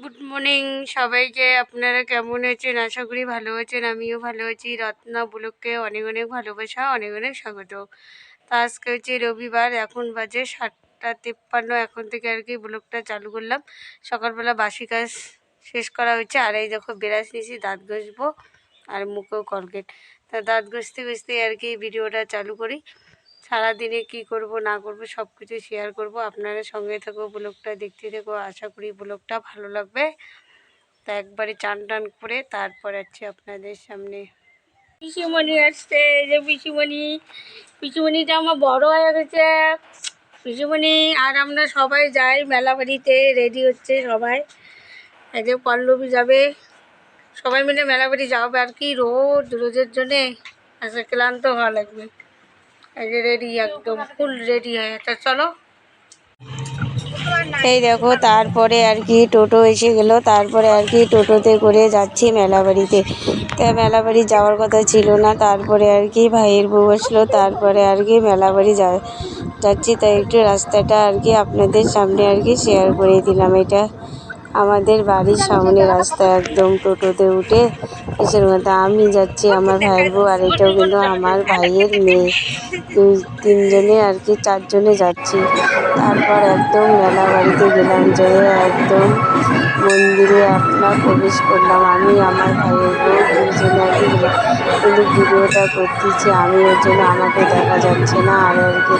Good morning সবাইকে আপনারা কেমন আছেন? আশা করি ভালো আছেন। আমিও ভালো আছি। রত্না বুলককে অনেক অনেক ভালোবাসা, অনেক অনেক স্বাগত। তা আজকে হচ্ছে রবিবার, এখন বাজে সাতটা তিপ্পান্ন। এখন থেকে আর কি ব্লগটা চালু করলাম। সকালবেলা বাসি কাজ শেষ করা হয়েছে। আর এই দেখো বেরাস নিয়েছি, দাঁত ঘষবো আর মুখেও কলগেট। তা দাঁত ঘষতে ঘষতে আর কি ভিডিওটা চালু করি। সারাদিনে কি করব, না করব সব কিছু শেয়ার করব। আপনারা সঙ্গে থাকো, ব্লগটা দেখতে থাকো। আশা করি ব্লগটা ভালো লাগবে। তা একবারে চান টান করে তারপর আছে আপনাদের সামনে। পিসিমণি আসছে যে পিসিমণি। পিসিমণিটা আমার বড় হয়ে গেছে। পিসিমণি, আর আমরা সবাই যাই মেলা বাড়িতে রেডি হচ্ছে সবাই। এই যে পল্লবী যাবে। সবাই মিলে মেলা বাড়ি যাবে আর কি রোদ রোদের জন্যে। আজকে ক্লান্ত হওয়া লাগবে। রেডি একদম ফুল রেডি হয়ে তা চলো। এই দেখো, তারপরে আর কি টোটো এসে গেল। তারপরে আর কি টোটোতে করে যাচ্ছি মেলা মেলাবাড়িতে তা মেলাবাড়ি যাওয়ার কথা ছিল না, তারপরে আর কি ভাইয়ের বউ আসলো, তারপরে আর কি মেলাবাড়ি যা, যাচ্ছি। তাই একটু রাস্তাটা আর কি আপনাদের সামনে আর কি শেয়ার করে দিলাম এটা। আমাদের বাড়ির সামনে রাস্তা একদম টোটোতে উঠে কিসের মধ্যে আমি যাচ্ছি আমার ভাইয়ের বউ আর এটাও কিন্তু আমার ভাইয়ের মেয়ে। দুই তিনজনে আর কি, চারজনে যাচ্ছি। তারপর একদম মেলা বাড়িতে গেলাম যে একদম মন্দিরে আপনার প্রবেশ করলাম। আমি, আমার ভাইয়ের বউ, দুজনে আর কি কিন্তু ভিডিওটা করতেছি, আমি ওর জন্য আমাকে দেখা যাচ্ছে না। আর আর কি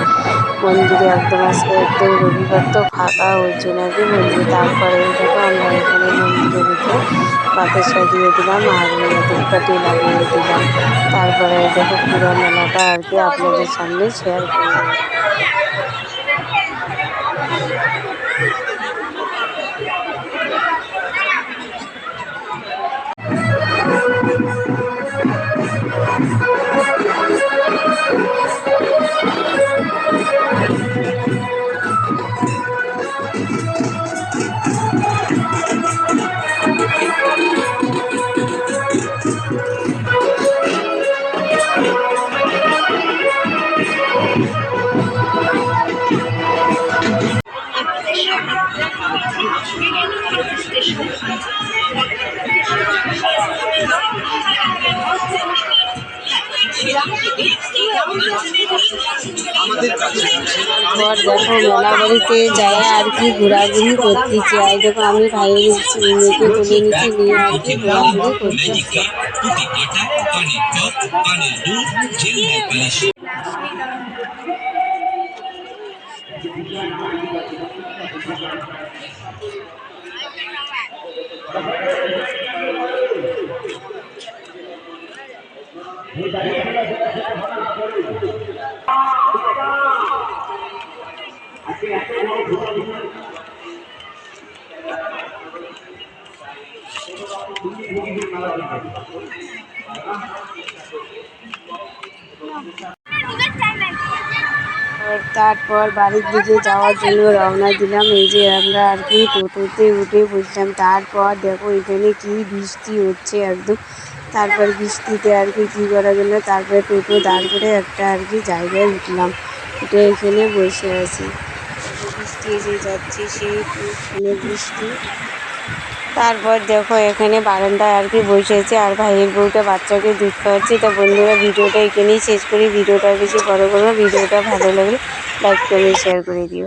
মন্দিরে একদম আজকে একদম রবিবার তো ফাঁকা, ওই জন্য আর কি মন্দিরে। তারপরে দেখো আমরা এখানে মন্দিরে ভিতরে পাতে সাজিয়ে দিলাম, আর ধূপকাঠি লাগিয়ে দিলাম। তারপরে দেখো পুরো মেলাটা আর কি আপনাদের সামনে শেয়ার করলাম। পর দেখো মেলা বাড়িতে যায় আর কি ঘোরাঘুরি করতেছে, আর দেখো, আমি ভাইয়ের মেয়েকে তুলে নিচ্ছি নিয়ে আর কি ঘোরাঘুরি করতে কুটি কাটা তারপর বাড়ির দিকে যাওয়ার জন্য রওনা দিলাম। এই যে আমরা আর কি টোটোতে উঠে বসলাম তারপর দেখো, এখানে কি বৃষ্টি হচ্ছে একদম। তারপর বৃষ্টিতে আর কি কী করার জন্য তারপরে টোটো দাঁড় করে একটা আর কি জায়গায় উঠলাম। উঠে এখানে বসে আছি। বৃষ্টি যে যাচ্ছে, সেই বৃষ্টি। তারপর দেখো এখানে বারান্দায় আর কি বসে আছে আর ভাইয়ের বউটা বাচ্চাকে দুধ খাওয়াচ্ছে। তো বন্ধুরা, ভিডিওটা এখানেই শেষ করি। ভিডিওটা বেশি বড় করব ভিডিওটা ভালো লাগলে লাইক করে শেয়ার করে দিও।